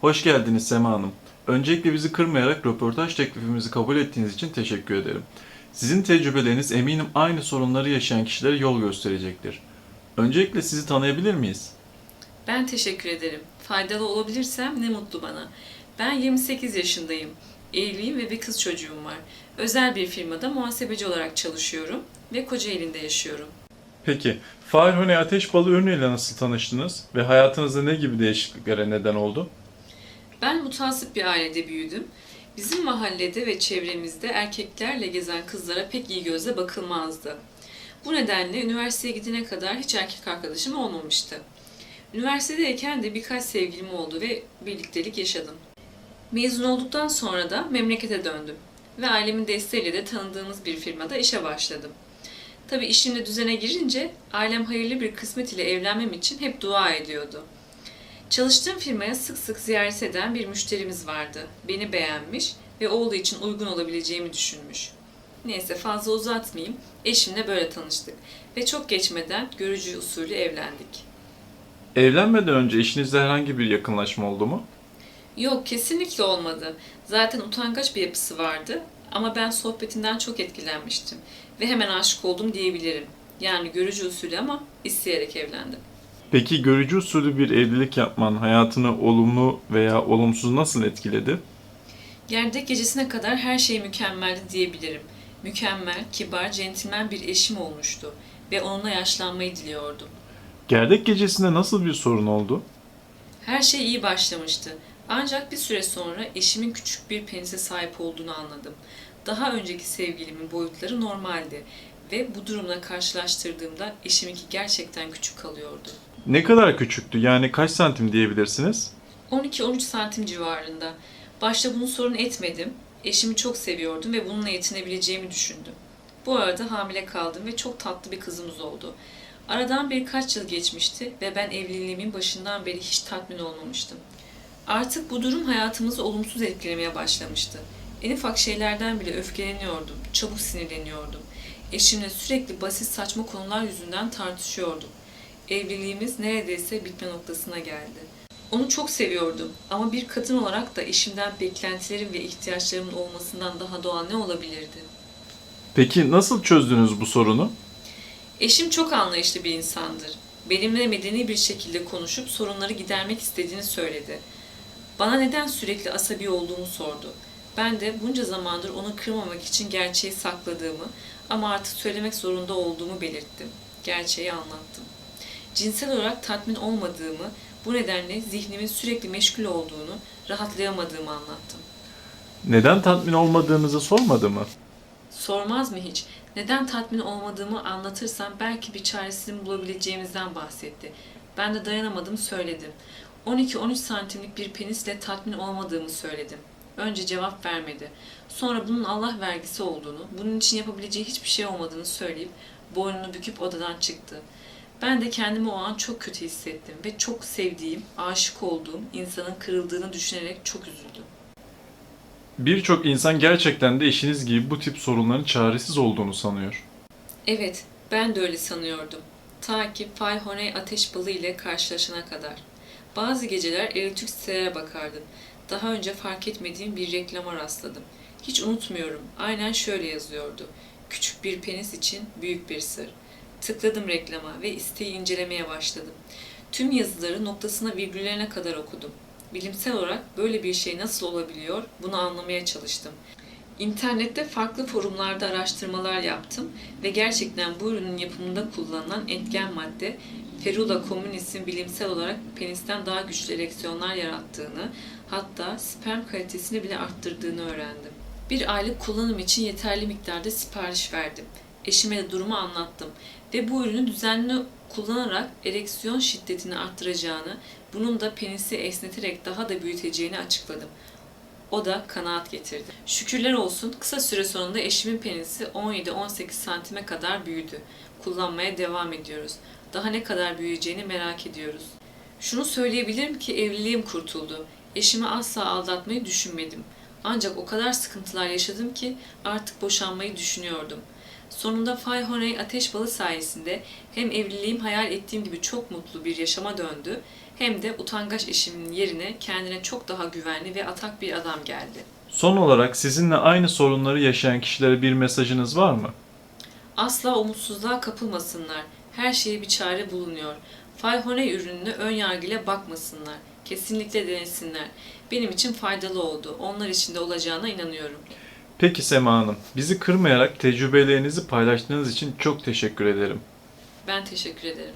Hoş geldiniz Sema Hanım. Öncelikle bizi kırmayarak röportaj teklifimizi kabul ettiğiniz için teşekkür ederim. Sizin tecrübeleriniz eminim aynı sorunları yaşayan kişilere yol gösterecektir. Öncelikle sizi tanıyabilir miyiz? Ben teşekkür ederim. Faydalı olabilirsem ne mutlu bana. Ben 28 yaşındayım. Evliyim ve bir kız çocuğum var. Özel bir firmada muhasebeci olarak çalışıyorum ve Kocaeli'nde yaşıyorum. Peki, Farhone Ateş Balı ürünüyle nasıl tanıştınız ve hayatınızda ne gibi değişikliklere neden oldu? Ben mutasip bir ailede büyüdüm. Bizim mahallede ve çevremizde erkeklerle gezen kızlara pek iyi gözle bakılmazdı. Bu nedenle üniversiteye gidene kadar hiç erkek arkadaşım olmamıştı. Üniversitedeyken de birkaç sevgilim oldu ve birliktelik yaşadım. Mezun olduktan sonra da memlekete döndüm ve ailemin desteğiyle de tanıdığımız bir firmada işe başladım. Tabi işimde düzene girince ailem hayırlı bir kısmet ile evlenmem için hep dua ediyordu. Çalıştığım firmaya sık sık ziyaret eden bir müşterimiz vardı. Beni beğenmiş ve oğlu için uygun olabileceğimi düşünmüş. Neyse fazla uzatmayayım. Eşimle böyle tanıştık ve çok geçmeden görücü usulü evlendik. Evlenmeden önce eşinizle herhangi bir yakınlaşma oldu mu? Yok kesinlikle olmadı. Zaten utangaç bir yapısı vardı ama ben sohbetinden çok etkilenmiştim ve hemen aşık oldum diyebilirim. Yani görücü usulü ama isteyerek evlendim. Peki görücü usulü bir evlilik yapman hayatını olumlu veya olumsuz nasıl etkiledi? Gerdek gecesine kadar her şey mükemmeldi diyebilirim. Mükemmel, kibar, centilmen bir eşim olmuştu ve onunla yaşlanmayı diliyordum. Gerdek gecesinde nasıl bir sorun oldu? Her şey iyi başlamıştı. Ancak bir süre sonra eşimin küçük bir penise sahip olduğunu anladım. Daha önceki sevgilimin boyutları normaldi ve bu durumla karşılaştırdığımda eşiminki gerçekten küçük kalıyordu. Ne kadar küçüktü? Yani kaç santim diyebilirsiniz? 12-13 santim civarında. Başta bunu sorun etmedim. Eşimi çok seviyordum ve bununla yetinebileceğimi düşündüm. Bu arada hamile kaldım ve çok tatlı bir kızımız oldu. Aradan birkaç yıl geçmişti ve ben evliliğimin başından beri hiç tatmin olmamıştım. Artık bu durum hayatımızı olumsuz etkilemeye başlamıştı. En ufak şeylerden bile öfkeleniyordum, çabuk sinirleniyordum. Eşimle sürekli basit saçma konular yüzünden tartışıyordum. Evliliğimiz neredeyse bitme noktasına geldi. Onu çok seviyordum ama bir kadın olarak da eşimden beklentilerim ve ihtiyaçlarımın olmasından daha doğal ne olabilirdi? Peki nasıl çözdünüz bu sorunu? Eşim çok anlayışlı bir insandır. Benimle medeni bir şekilde konuşup sorunları gidermek istediğini söyledi. Bana neden sürekli asabi olduğumu sordu. Ben de bunca zamandır onu kırmamak için gerçeği sakladığımı ama artık söylemek zorunda olduğumu belirttim. Gerçeği anlattım. Cinsel olarak tatmin olmadığımı, bu nedenle zihnimin sürekli meşgul olduğunu, rahatlayamadığımı anlattım. Neden tatmin olmadığınızı sormadı mı? Sormaz mı hiç? Neden tatmin olmadığımı anlatırsam belki bir çaresini bulabileceğimizden bahsetti. Ben de dayanamadım söyledim. 12-13 santimlik bir penisle tatmin olmadığımı söyledim. Önce cevap vermedi. Sonra bunun Allah vergisi olduğunu, bunun için yapabileceği hiçbir şey olmadığını söyleyip boynunu büküp odadan çıktı. Ben de kendimi o an çok kötü hissettim ve çok sevdiğim, aşık olduğum insanın kırıldığını düşünerek çok üzüldüm. Birçok insan gerçekten de eşiniz gibi bu tip sorunların çaresiz olduğunu sanıyor. Evet, ben de öyle sanıyordum. Ta ki Fayhone ateş balı ile karşılaşana kadar. Bazı geceler erotik sitelere bakardım. Daha önce fark etmediğim bir reklama rastladım. Hiç unutmuyorum. Aynen şöyle yazıyordu. Küçük bir penis için büyük bir sır. Tıkladım reklama ve isteği incelemeye başladım. Tüm yazıları noktasına virgüllerine kadar okudum. Bilimsel olarak böyle bir şey nasıl olabiliyor bunu anlamaya çalıştım. İnternette farklı forumlarda araştırmalar yaptım ve gerçekten bu ürünün yapımında kullanılan etken madde Ferula communis'in bilimsel olarak penisten daha güçlü ereksiyonlar yarattığını, hatta sperm kalitesini bile arttırdığını öğrendim. Bir aylık kullanım için yeterli miktarda sipariş verdim. Eşime de durumu anlattım ve bu ürünü düzenli kullanarak ereksiyon şiddetini arttıracağını, bunun da penisi esneterek daha da büyüteceğini açıkladım. O da kanaat getirdi. Şükürler olsun kısa süre sonunda eşimin penisi 17-18 santime kadar büyüdü. Kullanmaya devam ediyoruz. Daha ne kadar büyüyeceğini merak ediyoruz. Şunu söyleyebilirim ki evliliğim kurtuldu. Eşimi asla aldatmayı düşünmedim. Ancak o kadar sıkıntılar yaşadım ki artık boşanmayı düşünüyordum. Sonunda Fayhoney ateş balı sayesinde hem evliliğim hayal ettiğim gibi çok mutlu bir yaşama döndü hem de utangaç eşimin yerine kendine çok daha güvenli ve atak bir adam geldi. Son olarak sizinle aynı sorunları yaşayan kişilere bir mesajınız var mı? Asla umutsuzluğa kapılmasınlar. Her şeye bir çare bulunuyor. Fayhone ürününe ön yargıyla bakmasınlar. Kesinlikle denesinler. Benim için faydalı oldu. Onlar için de olacağına inanıyorum. Peki Sema Hanım, bizi kırmayarak tecrübelerinizi paylaştığınız için çok teşekkür ederim. Ben teşekkür ederim.